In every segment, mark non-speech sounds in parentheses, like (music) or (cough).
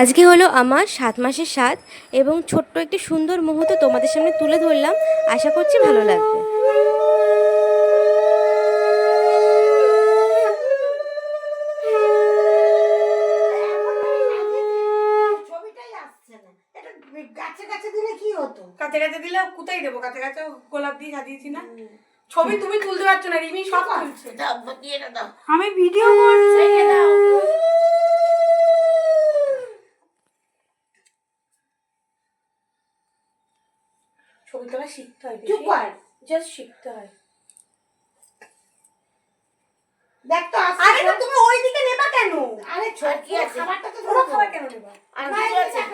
আজকে হলো আমার সাত মাসের সাত এবং ছোট্ট একটি সুন্দর মুহূর্ত তোমাদের সামনে তুলে ধরলাম। আশা করছি ভালো লাগবে। ছবিটাই আসছে না। এটা গাছে গাছে দিলে কি হতো? কাছে কাছে দিলে কোথায় দেবো কাছে কাছে গোলাপ দিয়ে সাজিয়েছি না? ছবি তুমি তুলতে পারছ না রিমি সব তুলছে। দাও দিয়ে দাও। আমি ভিডিও করছি ছবি তোলা শিখতে হয় চুপ কর জাস্ট শিখতে হয়। দেখ তো আরে তো তুমি ওই দিকে নেবা কেন? আরে ছোট কি আছে? খাবারটা তো পুরো খাবার কেন নেবা?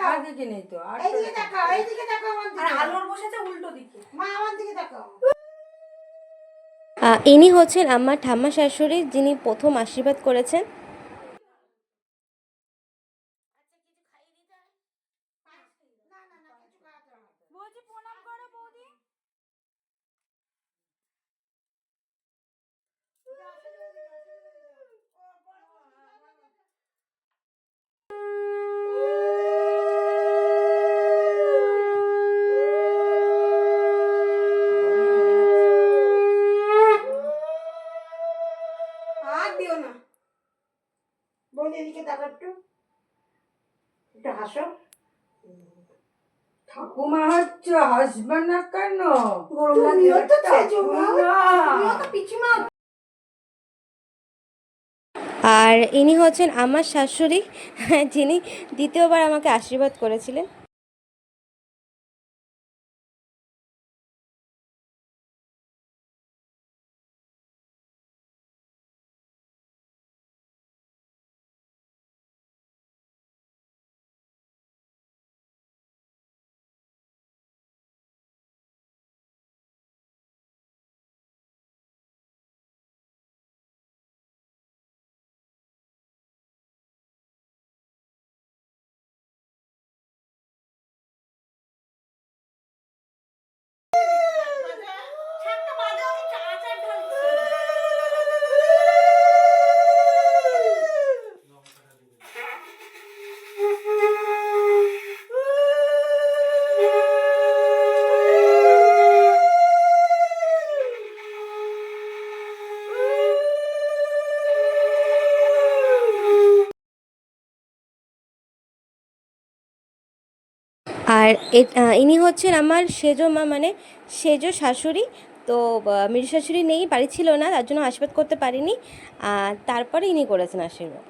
আর দিকে নেই তো? আর এইদিকে দেখাও এইদিকে দেখাও আমার আর আলোর বসেছে উল্টো দিকে। মা আমার দিকে ইনি হচ্ছেন আমার ঠাম্মা শাশুড়ি যিনি প্রথম আশীর্বাদ করেছেন আর দিও না বলি এদিকে দেখো একটু। একটু হাসো। ঠাকুমা হচ্ছে হাসবে না কেন? গরম তো পিছুমা। আর ইনি হচ্ছেন আমার শাশুড়ি যিনি দ্বিতীয়বার আমাকে আশীর্বাদ করেছিলেন। আর ইনি হচ্ছেন আমার সেজো মা মানে সেজো শাশুড়ি। তো আহ, শাশুড়ি নেই বাড়ি ছিল না তার জন্য আশীর্বাদ করতে পারিনি। আর তারপরে ইনি করেছেন আশীর্বাদ।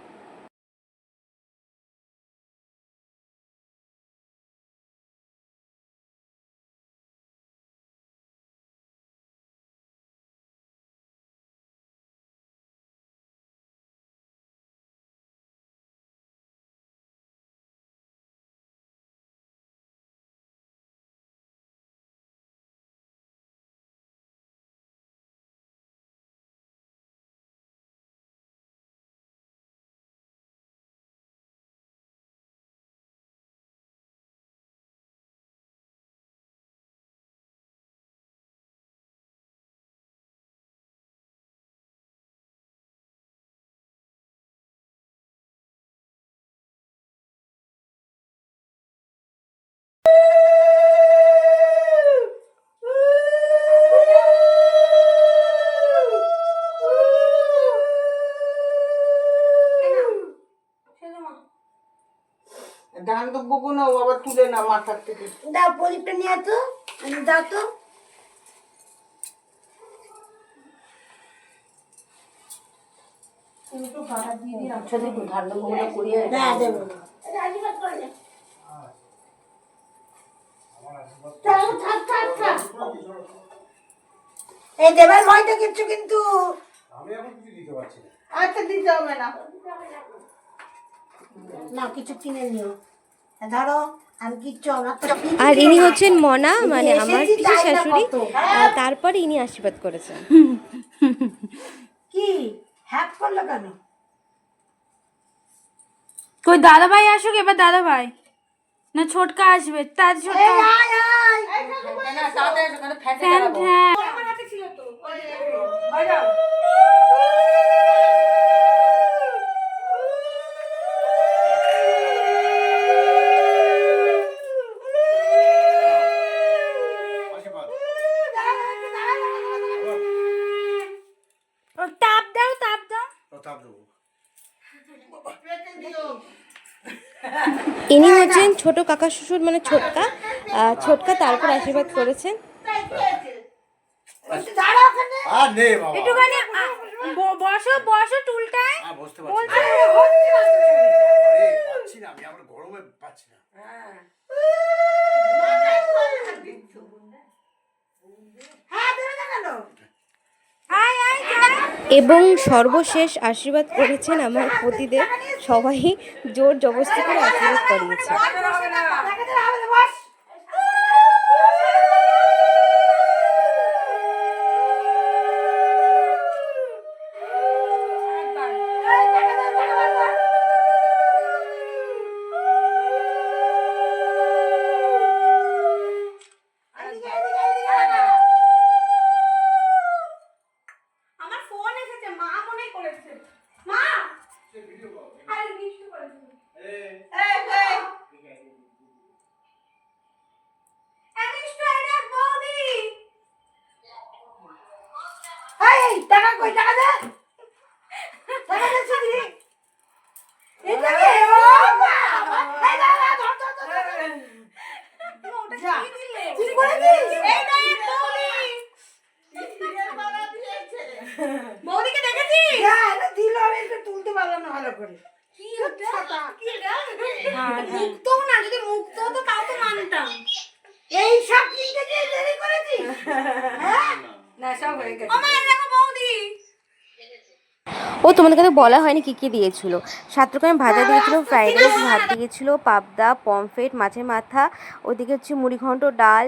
তো বকো না ও আবার তুলে না মাথার থেকে। দাও প্রদীপটা নিয়ে তো দাও তো। হ্যাঁ থাক। এই দেবার ভয়টা কিচ্ছু কিন্তু আমি এখন কিছু দিতে পারছি না। আচ্ছা দিতে হবে না। না কিছু কিনে নিও। ধরো আর ইনি হচ্ছেন মনা মানে আমার পিসি শাশুড়ি? আর তারপরে ইনি আশীর্বাদ করেছেন। (laughs) কি? হ্যাক করল কেন? কই দাদা ভাই আসুক এবার দাদা ভাই না ছোটকা আসবে তার এই ছোটকা। আয় আয়। ফ্যান হ্যাঁ আমার হাতে ছিল তো ইনি হচ্ছেন ছোট কাকা শ্বশুর মানে ছোটকা ছোটকা তারপর আশীর্বাদ করেছেন। বসো বসো টুলটায়। হ্যাঁ বসতে পারছি। না। আমি আমার গরমে পাচ্ছি না হ্যাঁ দেবে না কেন আয় আয় যা এবং সর্বশেষ আশীর্বাদ করেছেন আমার পতিদেব। সবাই জোর জবস্তি করে আশীর্বাদ করিয়েছে দেখা যাবে হবে না, বস এই, দেখা যাবে, দেখা যাবে। এদিকে, এদিকে, এদিকে, এদিকে। আমার ফোন এসেছে মা মনে করেছে মা আরে মিষ্টি করেছে এই, এই। মিষ্টি এটা বৌদি এই, এই, টাকা কই, টাকা দে। টাকা দে, শিগগিরি। এই টাকা, ও বাবা। এই দাঁড়া, ধর, ধর, ধর, ধর। যা। ঠিক করেছিস? এই দেখ বৌদি বৌদিকে দেখেছিস যা, এটা দিল, আমি না ভালো করে। কি ওটা মুক্ত না যদি মুক্ত হতো তাও তো মানতাম। এই সব কিনতে গিয়ে দেরি করেছি হ্যাঁ? ও মা এই দেখো বৌদি। ও তোমাদের কাছে বলা হয়নি কী কী দিয়েছিল। সাত রকমের ভাজা দিয়েছিল ফ্রাইড রাইস ভাত দিয়েছিল, পাবদা পমফ্রেট মাছের মাথা, ওদিকে হচ্ছে মুড়িঘণ্ট ডাল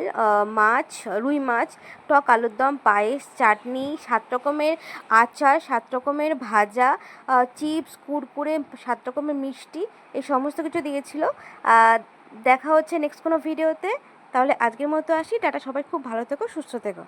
মাছ, রুই মাছ, টক, আলুর দম, পায়েস, চাটনি, সাত রকমের আচার, সাত রকমের ভাজা চিপস, কুরকুরে, সাত রকমের মিষ্টি, এই সমস্ত কিছু দিয়েছিল। দেখা হচ্ছে নেক্সট কোনো ভিডিওতে তাহলে আজকের মতো আসি, টাটা, সবাই খুব ভালো থেকো, সুস্থ থেকো।